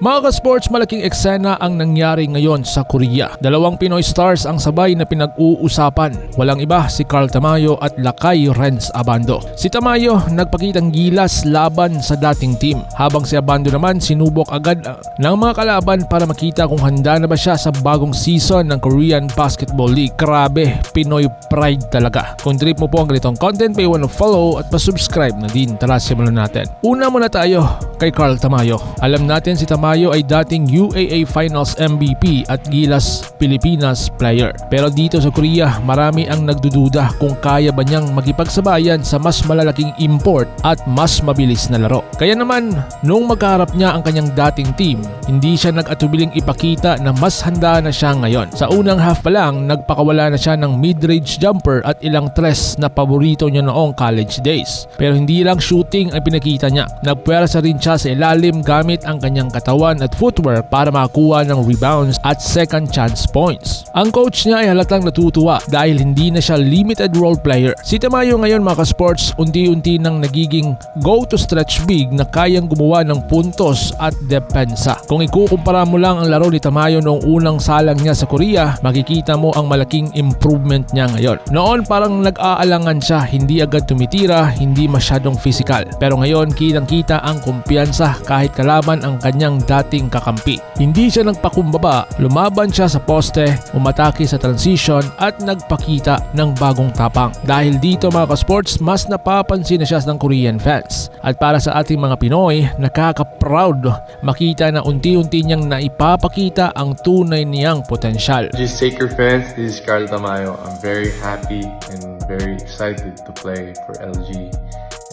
Mga ka-sports, malaking eksena ang nangyari ngayon sa Korea. Dalawang Pinoy stars ang sabay na pinag-uusapan. Walang iba si Carl Tamayo at Lakay Renz Abando. Si Tamayo nagpakitang gilas laban sa dating team, habang si Abando naman sinubok agad uh, ng mga kalaban para makita kung handa na ba siya sa bagong season ng Korean Basketball League. Grabe, Pinoy pride talaga. Kung trip mo po ang ganitong content, may wanna follow at pa-subscribe na din. Tara, simulan natin. Una muna tayo kay Carl Tamayo. Alam natin si Tamayo ay dating UAA Finals MVP at Gilas Pilipinas player. Pero dito sa Korea, marami ang nagdududa kung kaya ba niyang magipagsabayan sa mas malalaking import at mas mabilis na laro. Kaya naman, nung magkaharap niya ang kanyang dating team, hindi siya nag-atubiling ipakita na mas handa na siya ngayon. Sa unang half pa lang, nagpakawala na siya ng mid-range jumper at ilang tres na paborito niya noong college days. Pero hindi lang shooting ang pinakita niya. Nagpuwersa rin siya sa ilalim gamit ang kanyang katawan at footwork para makakuha ng rebounds at second chance points. Ang coach niya ay halatang natutuwa dahil hindi na siya limited role player. Si Tamayo ngayon mga sports unti-unti nang nagiging go to stretch big na kayang gumawa ng puntos at depensa. Kung ikukumpara mo lang ang laro ni Tamayo noong unang salang niya sa Korea, makikita mo ang malaking improvement niya ngayon. Noon parang nag-aalangan siya, hindi agad tumitira, hindi masyadong physical. Pero ngayon kitang-kita ang kumpiyansa kahit kalaban ang kanyang dating kakampi. Hindi siya nagpakumbaba, lumaban siya sa poste, umatake sa transition at nagpakita ng bagong tapang. Dahil dito mga ka-sports, mas napapansin na siya ng Korean fans. At para sa ating mga Pinoy, nakaka-proud makita na unti-unti niyang naipapakita ang tunay niyang potensyal. Just Saker fans, this is Carl Tamayo. I'm very happy and very excited to play for LG.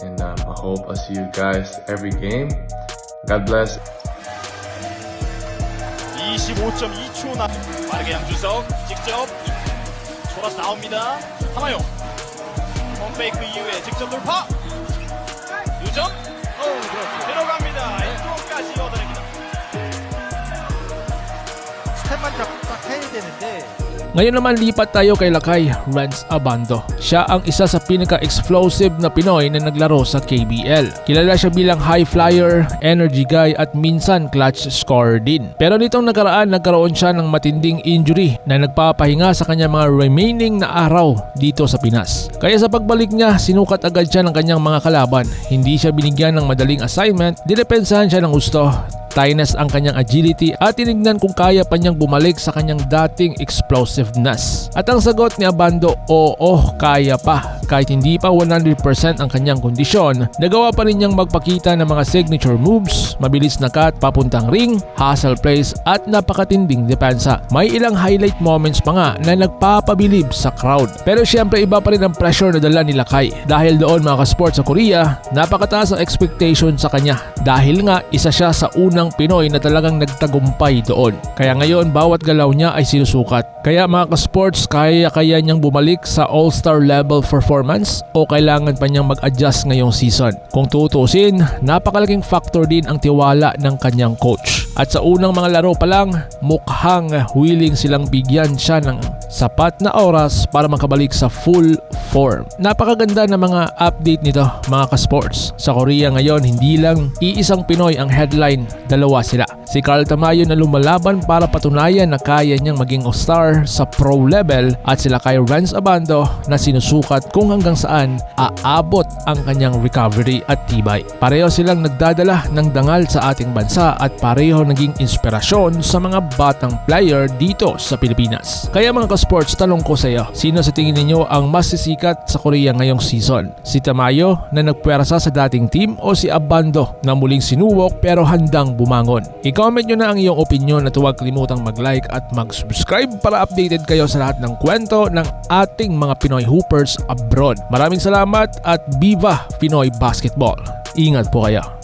And um, I hope I see you guys every game. God bless. 25.2초 나 빠르게 양주석 직접 돌아서 나옵니다 하마요 홈페이크 이후에 직접 돌파 유점 Ngayon naman lipat tayo kay Lakay Renz Abando. Siya ang isa sa pinaka-explosive na Pinoy na naglaro sa KBL. Kilala siya bilang high flyer, energy guy at minsan clutch scorer din. Pero nitong nakaraan nagkaroon siya ng matinding injury na nagpapahinga sa kanyang mga remaining na araw dito sa Pinas. Kaya sa pagbalik niya, sinukat agad siya ng kanyang mga kalaban. Hindi siya binigyan ng madaling assignment, dinepensahan siya ng gusto Tines ang kanyang agility at tinignan kung kaya pa niyang bumalik sa kanyang dating explosiveness. At ang sagot ni Abando, oo, kaya pa. Kahit hindi pa 100% ang kanyang kondisyon, nagawa pa rin niyang magpakita ng mga signature moves, mabilis na cut papuntang ring, hustle plays at napakatinding depensa. May ilang highlight moments pa nga na nagpapabilib sa crowd. Pero syempre iba pa rin ang pressure na dala ni Lakay. Dahil doon mga ka-sports sa Korea, napakataas ang expectation sa kanya. Dahil nga isa siya sa unang Pinoy na talagang nagtagumpay doon. Kaya ngayon bawat galaw niya ay sinusukat. Kaya mga ka-sports, kaya kaya niyang bumalik sa all-star level performance o kailangan pa niyang mag-adjust ngayong season. Kung tutusin, napakalaking factor din ang tiwala ng kanyang coach. At sa unang mga laro pa lang, mukhang willing silang bigyan siya ng sapat na oras para makabalik sa full form. Napakaganda ng mga update nito mga ka-sports. Sa Korea ngayon, hindi lang iisang Pinoy ang headline, dalawa sila. Si Carl Tamayo na lumalaban para patunayan na kaya niyang maging all-star sa pro level at sila kay Renz Abando na sinusukat kung hanggang saan aabot ang kanyang recovery at tibay. Pareho silang nagdadala ng dangal sa ating bansa at pareho naging inspirasyon sa mga batang player dito sa Pilipinas. Kaya mga ka-sports, tanong ko sa sino sa tingin ninyo ang mas sisikat sa Korea ngayong season? Si Tamayo na nagpuwersa sa dating team o si Abando na muling sinuwok pero handang bumangon? I-comment nyo na ang iyong opinion at huwag kalimutang mag-like at mag-subscribe para updated kayo sa lahat ng kwento ng ating mga Pinoy Hoopers abroad. Maraming salamat at Viva Pinoy Basketball! Ingat po kayo!